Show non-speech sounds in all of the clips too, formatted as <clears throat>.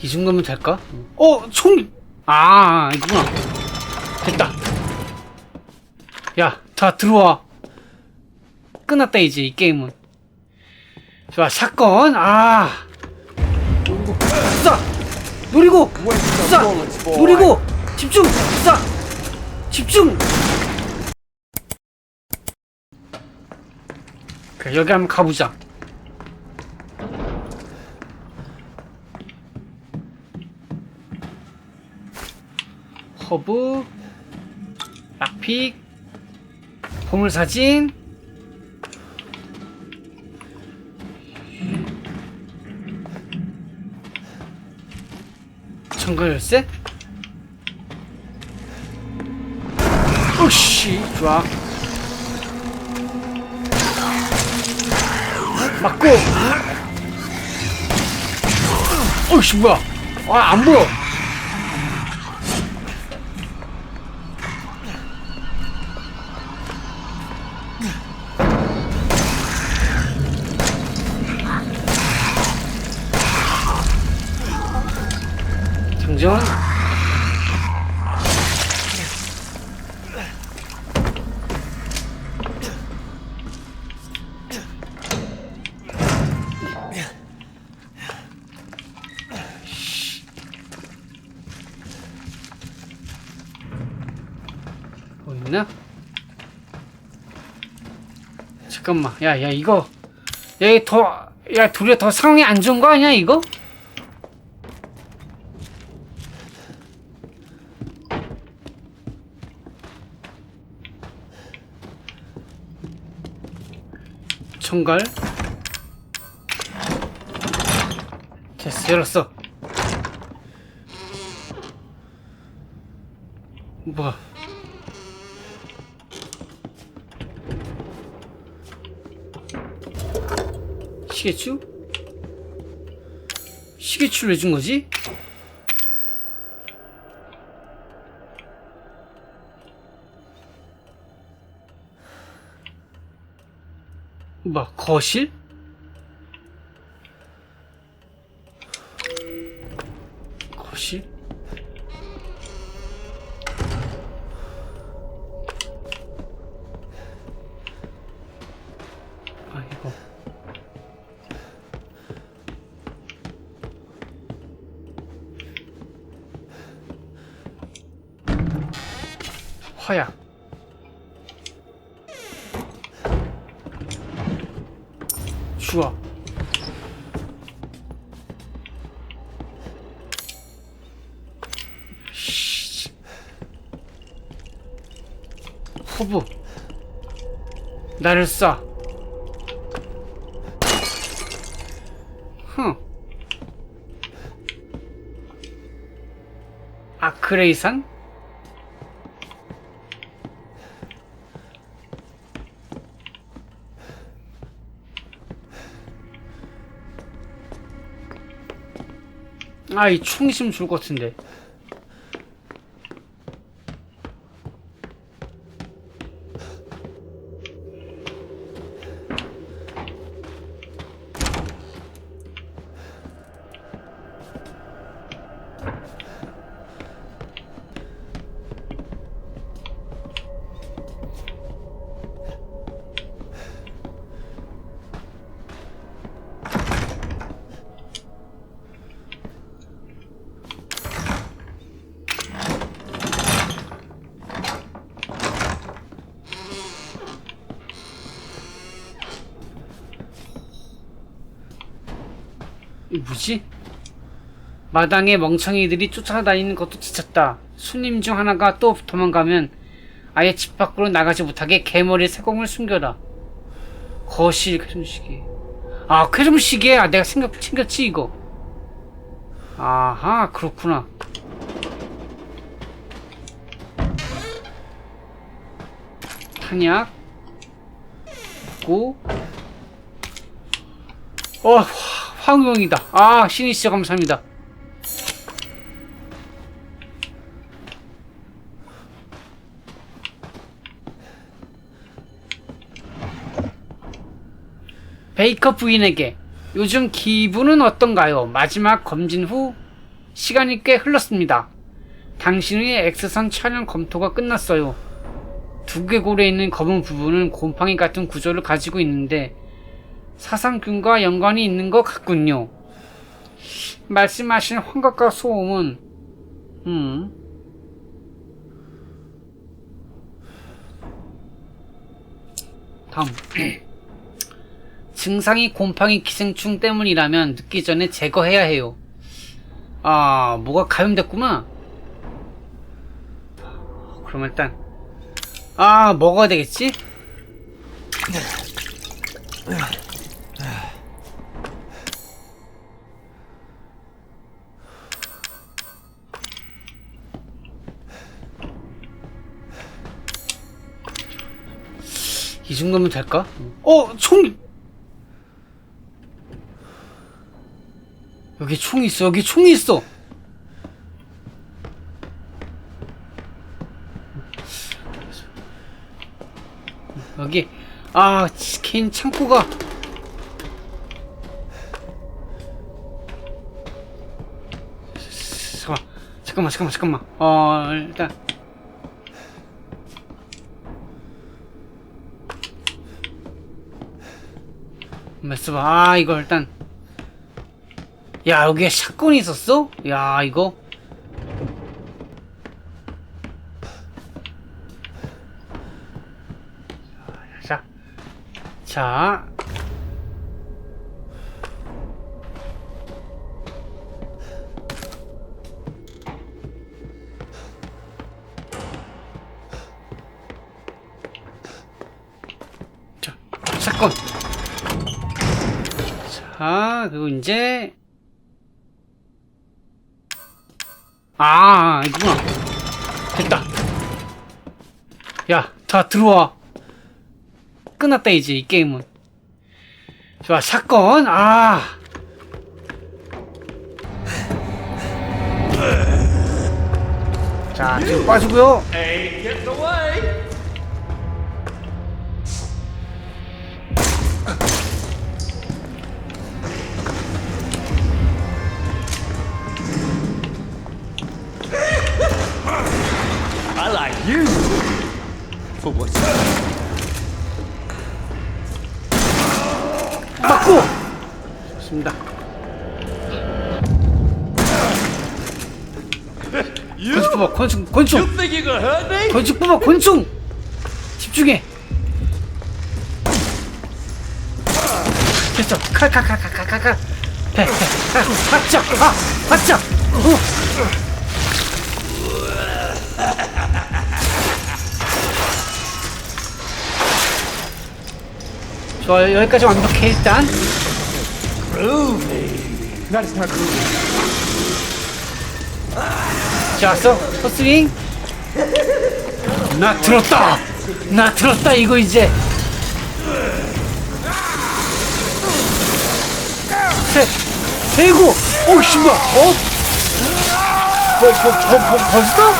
이 정도면 될까? 어, 총! 아, 이구나. 됐다. 야, 다 들어와. 끝났다, 이제, 이 게임은. 좋아, 사건, 아. 쏴! 노리고! 쏴! 노리고! 집중! 쏴! 집중! 그래, 여기 한번 가보자. 허브, 락픽, 보물사진, 정글 열쇠? 오씨, 좋아. 맞고! 오씨, 뭐야. 아, 안 보여. 잠깐만, 야, 야, 이거, 야, 더, 야, 둘이 더 상황이 안 좋은 거 아니야, 이거? 총갈 됐어 열었어. 뭐야 시계추? 시계추를 왜 준 거지? 뭐 거실? 거실? 주워. 씨. 후부. 나를 쏴. 흥 아크레이산? 아, 이총 있으면 좋을 것 같은데. 마당에 멍청이들이 쫓아다니는 것도 지쳤다. 손님 중 하나가 또 도망가면 아예 집 밖으로 나가지 못하게 개머리 세공을 숨겨라. 거실 쾌좀시계. 아 쾌좀시계. 아 내가 생각 챙겼지 이거. 아하 그렇구나. 탄약. 고. 어 화- 황용이다. 아 신이 진짜 감사합니다. 베이커 부인에게 요즘 기분은 어떤가요? 마지막 검진 후 시간이 꽤 흘렀습니다. 당신의 X선 촬영 검토가 끝났어요. 두개골에 있는 검은 부분은 곰팡이 같은 구조를 가지고 있는데 사상균과 연관이 있는 것 같군요. 말씀하신 환각과 소음은 음 다음 <clears throat> 증상이 곰팡이 기생충 때문이라면 늦기 전에 제거해야 해요. 아 뭐가 감염됐구나. 그럼 일단 아 먹어야 되겠지? 이 정도면 될까? 어, 총! 여기 총이 있어, 여기 총이 있어! 여기, 아, 개인 창고가. 잠깐만, 잠깐만, 잠깐만, 잠깐만. 어, 일단. 메스바 아 이거 일단 야 여기에 샷건이 있었어? 야 이거 자, 자, 자, 샷건. 자, 그리고 이제 아, 이구나. 됐다. 야, 다 들어와. 끝났다 이제 이 게임은. 좋아, 사건. 아. 자, 뒤로 빠지고요. Ain't getting away. You for what's 맞고. 좋습니다. 건축 뽑아, 건축, 건축. You think you gonna hurt me? 건축 뽑아, 건축. 집중해. 됐어. 칼, 칼, 칼, 칼, 칼, 칼, 칼. 배, 배, 칼, 바짝, 아, 바짝. 어. 좋아요. 여기까지 완벽해 일단. That is not groovy. 좋았어. 헛스윙. 나 들었다. 나 들었다 이거 이제. 셋, 세고. 오 씨발. 어? 뭐, 뭐, 뭐, 뭐, 벌써?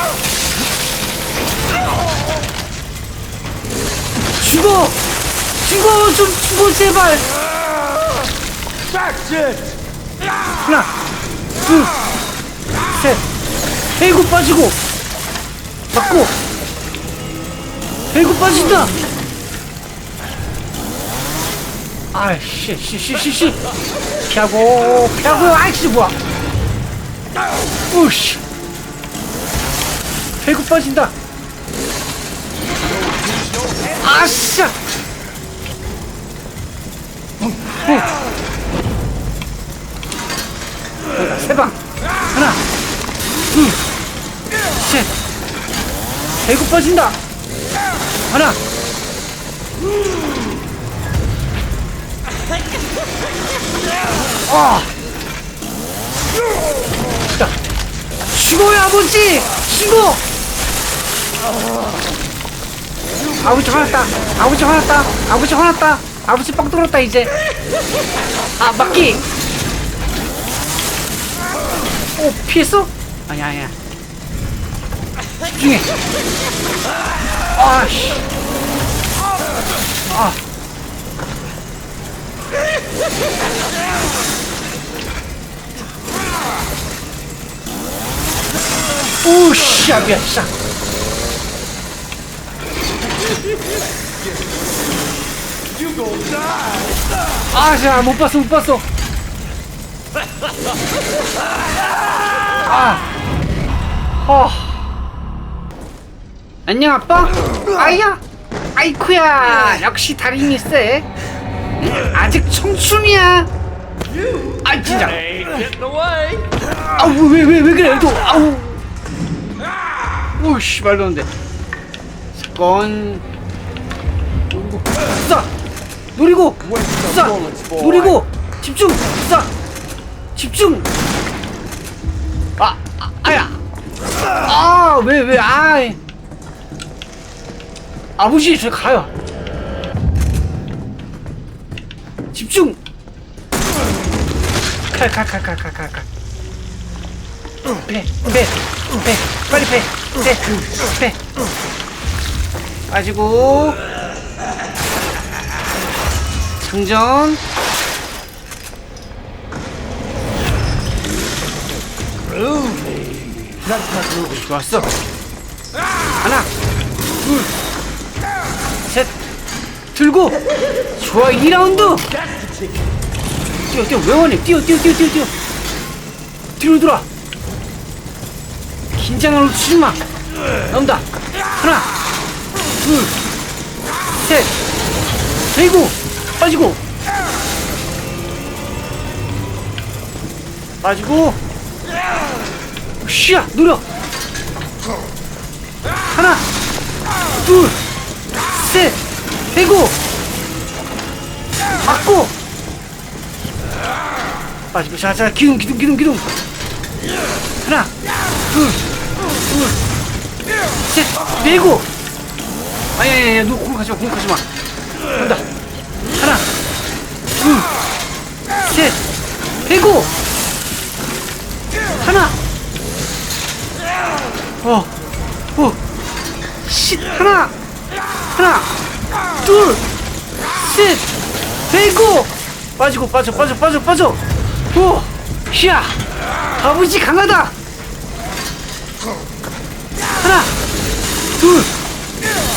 죽어! 죽어! 좀 죽어 제발! 하나, 둘, 셋, 배구 빠지고, 맞고, 배구 빠진다. 아이씨, 씨, 씨, 씨, 씨, 피하고, 피하고, 아이씨 뭐야? 우씨, 배구 빠진다. 아씨. 세 방. 하나, 둘, 셋. 배고 빠진다. 하나. 아. 자. 죽어요, 아버지! 죽어! 아버지 화났다. 아버지 화났다. 아버지 화났다. 아버지 빵 떨었다, 이제. 아, 막기! 오 피했어? 아니야 아니야 집중해 아씨 아 오, 씨야, 미안, 씨. You gonna die. 아, 자, 못 봤어, 못 봤어. 아, 어. 안녕, 아빠. 아야, 아이쿠야. 역시 달인이 세. 아직 청춘이야. 아, 진짜. 아우, 왜, 왜, 왜 그래, 또. 아우. 오씨, 말도 안 돼. 사건. 노리고, 쏴! 노리고! 쏴! 노리고! 집중! 쏴! 집중! 아, 아, 아야! 아, 왜, 왜, 아이. 아버지, 저 가요. 집중! 칼, 칼, 칼, 칼, 칼, 칼, 칼. 배, 배, 배, 빨리 배, 배, 배. 빠지고. 충전. 좋았어. 하나, 둘, 셋, 들고. 좋아, 2라운드. 뛰어, 뛰어, 왜 원해? 뛰어, 뛰어, 뛰어, 뛰어, 뛰어. 뒤로 돌아. 긴장을 놓치지 마. 나온다. 하나, 둘, 셋, 대고 빠지고. 빠지고. 쉬야 노려. 하나, 둘, 셋, 대고. 맞고. 빠지고. 자자 기둥 기둥 기둥 기둥. 하나, 둘, 둘, 셋, 내고. 아니, 너 공격하지 마, 공격하지 마. 간다. 셋, 내고. 하나. 어, 어, 쉿, 하나, 하나, 둘, 셋, 내고. 빠지고, 빠져, 빠져, 빠져, 빠져. 오, 야, 아버지 강하다. 하나, 둘,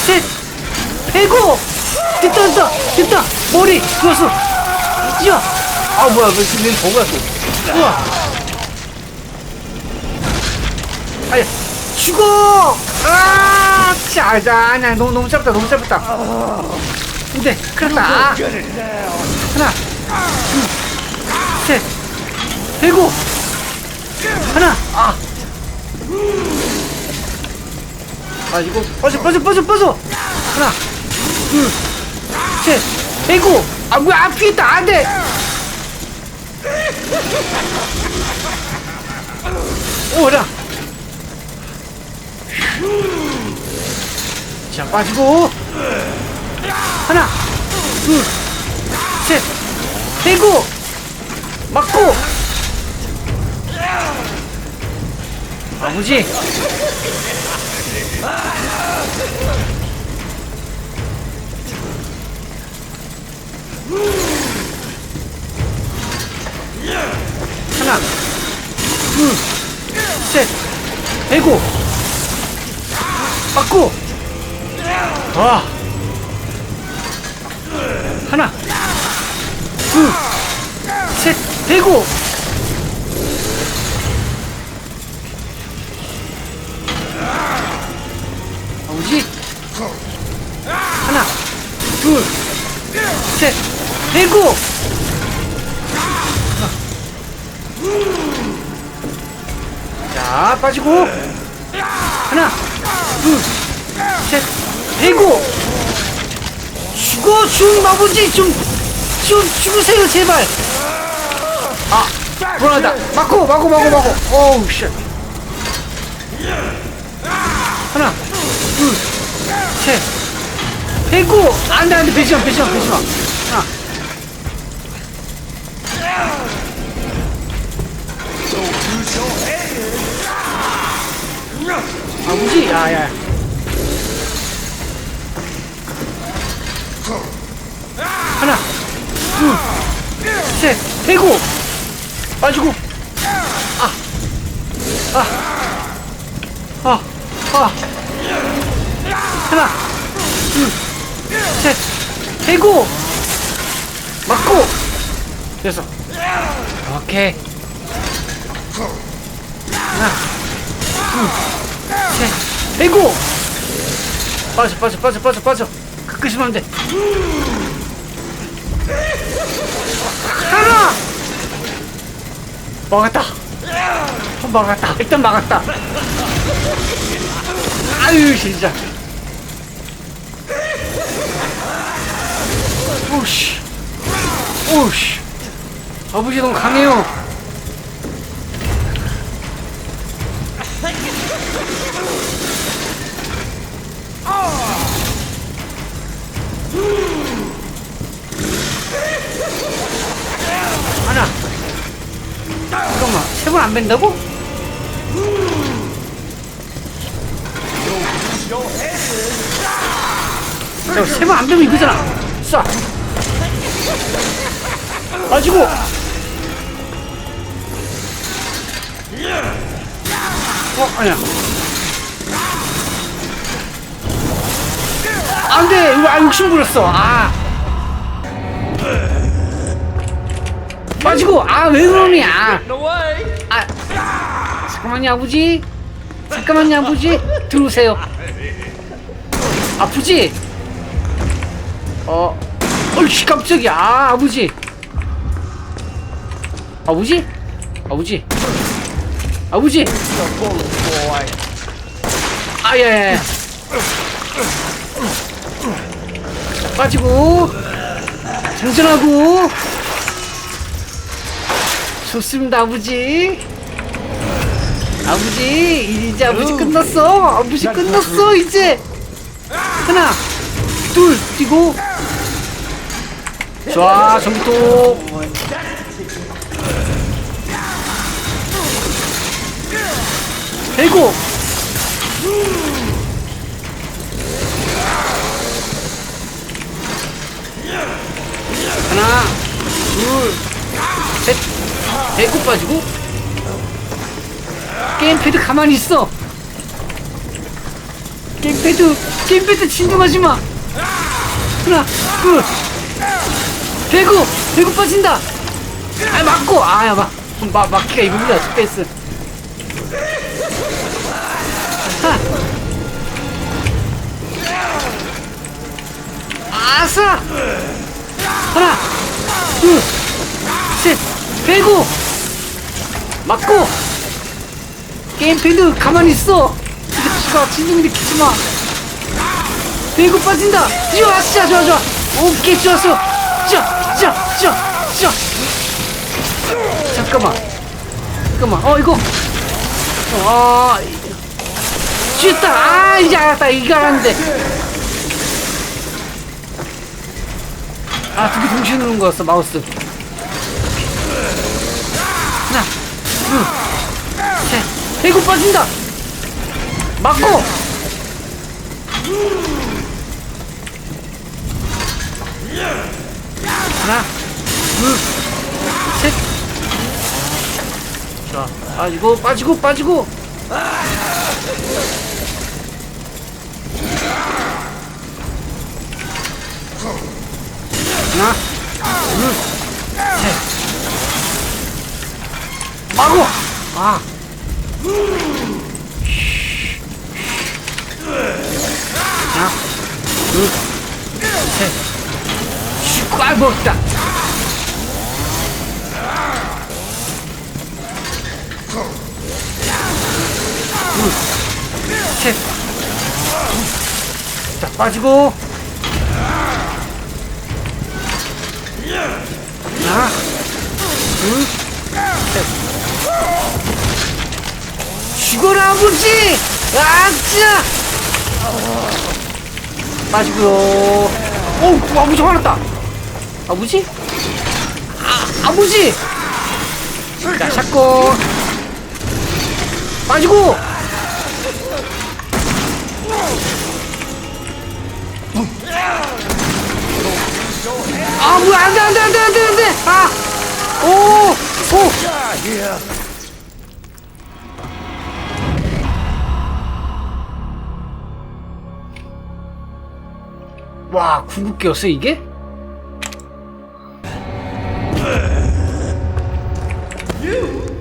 셋, 배고! 됐다, 됐다, 됐다! 머리! 좋았어! 야! 아, 뭐야, 왜 지금 웬 버그야 또. 우와! 아야, 죽어! 아! 자, 자, 아니야, 너무, 너무 짧다, 너무 짧다. 근데, 큰일 났다. 하나, 둘, 셋, 배고! 하나, 아! 빠지고 빠져 빠져 빠져 빠져 하나 둘셋 대고 아 뭐야 아프겠다. 안돼. 오라 자 빠지고. 하나 둘셋 대고. 맞고. 아버지 하나, 둘, 셋, 대고, 맞고, 와, 하나, 둘, 셋, 대고, 아버지, 하나, 둘, 셋, 대고, 자, 빠지고. 하나, 둘, 셋, 대고. 죽어, 중 아버지 좀, 좀 죽으세요, 제발. 아, 불안하다. 막고, 막고, 막고, 막고. 어우, 씨. 하나, 둘, 셋, 대고. 안 돼, 안 돼, 배지 마, 배지 마, 배지 마. 아버지, 야, 야. 하나, 둘, 셋, 대고, 빠지고, 아, 아, 아. 하나, 둘, 셋, 대고, 맞고, 됐어. 오케이. 대고. 빠져, 빠져, 빠져, 빠져, 빠져. 가끔씩 하면 돼. 하나. 막았다. 막았다. 일단 막았다. 아유 진짜. 오씨. 오씨. 아버지 너무 강해요. 번안 뺀다고? 자, 세번 안 빼면 이거잖아. 쏴. 가지고. 어, 아니야. 안 돼! 이거, 아, 욕심 부렸어. 아. 빠지고, 아, 왜 그러니, 잠깐만요, 아버지. 잠깐만요, 아버지. 들어오세요. 아프지? 어, 어이씨, 깜짝이야. 아, 아버지. 아버지? 아버지. 아버지. The bullet, boy. 아, 예, 예. 빠지고. 장전하고. 좋습니다, 아버지. 아버지, 이제 아버지 끝났어. 아버지 끝났어, 이제. 하나, 둘, 뛰고. 좋아, 전부터. 대고. 하나, 둘, 셋. 대고 빠지고. 게임패드 가만히 있어. 게임패드, 게임패드 진동하지 마. 하나, 둘. 대고, 대고 빠진다. 아, 맞고. 아, 야, 막, 막, 막기가 이겁니다, 스페이스. 하나. 아싸! 하나, 둘, 셋, 대고, 맞고, 게임패드 가만히 있어. 이가 진동 일으키지 마. 대고 빠진다. 좋아, 진짜 좋아, 좋아. 오케이, 좋았어. 자. 잠깐만. 잠깐만. 어, 이거. 아, 쥐었다. 아, 이제 알았다. 이거 알았는데. 아, 두 개 동시에 누른 거였어, 마우스. 하나, 둘, 셋. 대고 빠진다. 맞고. 하나, 둘, 셋. 자, 빠지고, 빠지고, 빠지고. 하나, 둘, 셋. 마고! 아. 둘, 셋. 자, 빠지고. 하나, 둘, 죽어라, 아버지! 아짜! 빠지고요. 오, 아버지 화났다. 아버지? 아, 아버지! 자, 샷건. 빠지고! 아, 뭐야, 안 돼, 안 돼, 안 돼, 안 돼, 안 돼! 아! 오! 오! 와 궁극기였어 이게?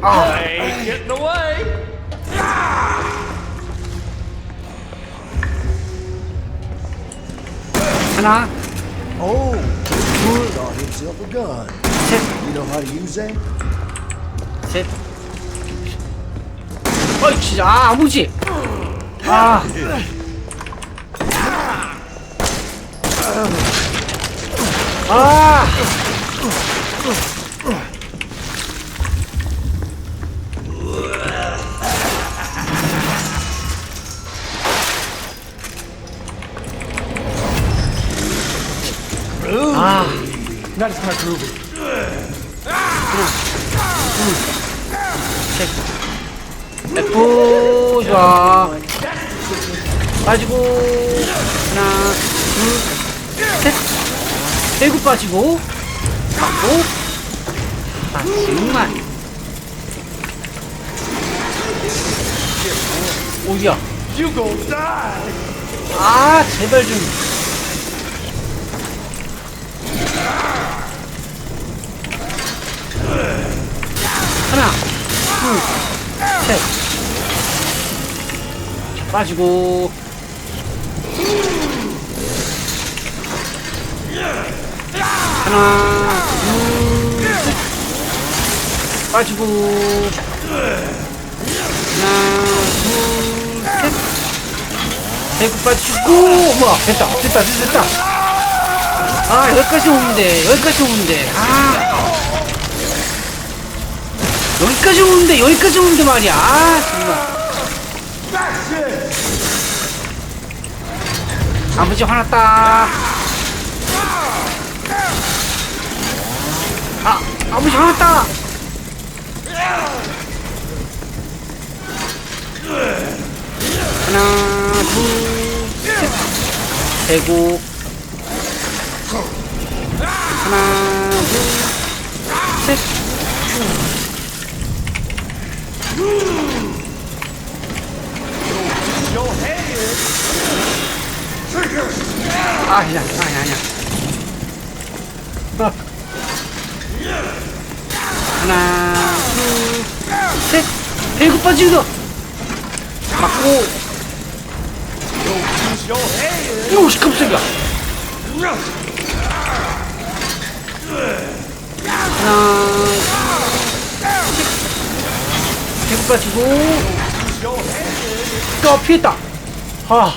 Away. 하나 Oh, good on himself a gun. 셋 You know how to use that? 셋. 어이 진짜 아 아버지. 아. 아. 아. That is of groovy. F 좋아 빠지고 하나 둘셋 대구 빠지고. 맞고 아 정말. 오야. 아 제발 좀. 하나 둘셋. 빠지고 하나 둘셋 빠지고. 하나 둘셋. 대구 빠지고. 뭐야 됐다 됐다 됐다. 아 여기까지 오면 돼 여기까지 오면 돼아. 여기까지 오는데 여기까지 오는데 말이야. 아 정말. 아버지 화났다 아 아버지 화났다. 하나 둘 셋. 대고. 하나 둘 셋. 아, 아니야, 아니야, 아니야. 하나, 둘, 셋. 대구 빠지고. 맞고. 오, 씨, 깜짝이야. 하나, 셋. 대구 빠지고. 또 피했다. 아.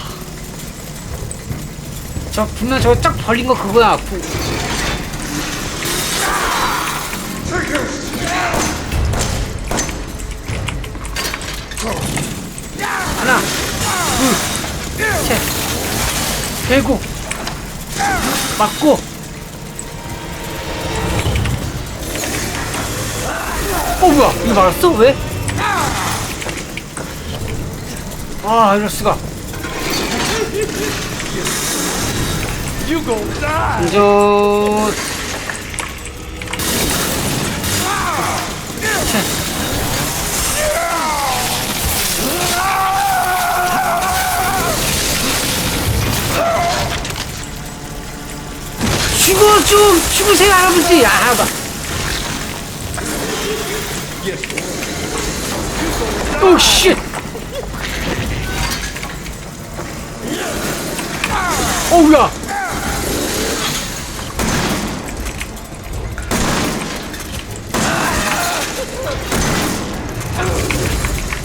저 분명 저거 쫙 벌린 거 그거야. 구- 하나, 둘, 셋, 대고, 맞고. 어 뭐야? 이거 맞았어? 왜? 아 이럴 수가. You gonna 죽어 좀 죽으세요 할아버지 아 봐. 오 씨. 어우야.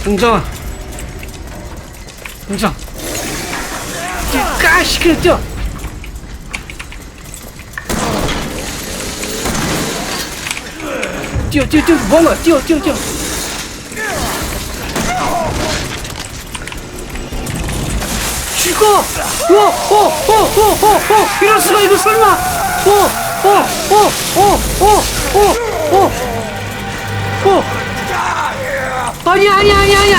등장. 등장. 까 시끄러 뛰어. 뛰어 뛰어 뛰어 뭐야 뛰어 뛰어 뛰어. 죽어! 오! 오! 오! 오! 오! 오! 이럴 수가 이거 설마! 오! 오! 오! 오! 오! 오! 오! 오! 아니야 아니야 아니야 아니야!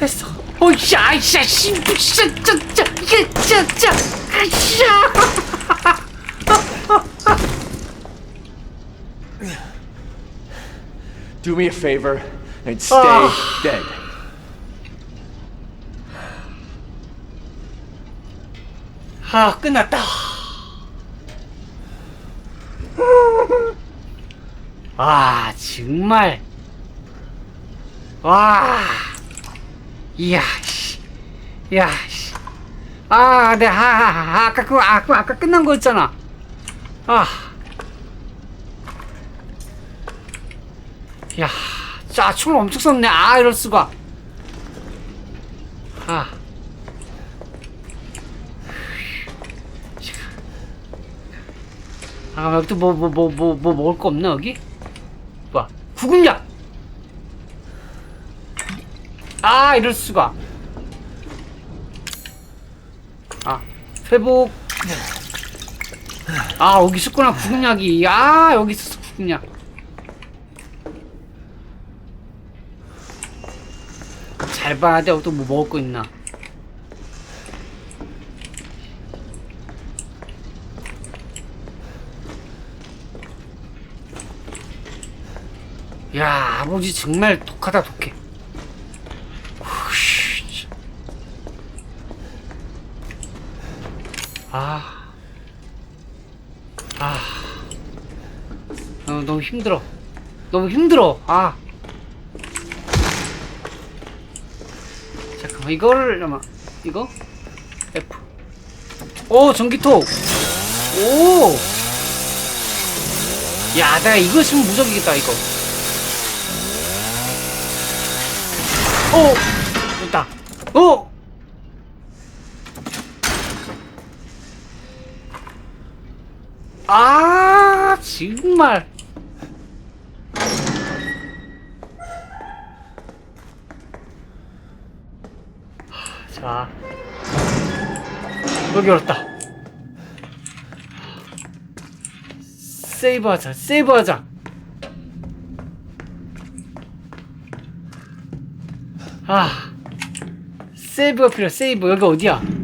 했어. 오, 야, 야, 씨, 진짜, 진짜, 진짜, 이게, 진짜, 아이씨. Do me a favor and stay Ah. dead. 아, 끝났다. 아, 정말. 와. 이야, 씨. 야, 씨. 아, 네, 아, 아, 아, 아까 그, 아, 그, 아까 끝난 거였잖아. 아. 야, 자, 총을 엄청 썼네. 아, 이럴 수가. 아. 아, 여기 또 뭐, 뭐, 뭐, 뭐, 뭐 먹을 거 없나, 여기? 뭐야, 구급약! 아, 이럴 수가. 아, 회복. 아, 여기 있었구나, 구급약이. 아, 여기 있었어, 구급약. 잘 봐야 돼, 또 뭐 먹을 거 있나. 야, 아버지 정말 독하다, 독해. 아. 아. 어, 너무 힘들어. 너무 힘들어. 아. 잠깐만, 이거를, 아마, 이거? F. 오, 전기톱! 오! 야, 내가 이거 있으면 무적이겠다, 이거. 오! 됐다. 오! 아, 정말. 자. 여기 열었다. 세이브 하자, 세이브 하자. 아. 세이브가 필요해, 세이브. 여기 어디야?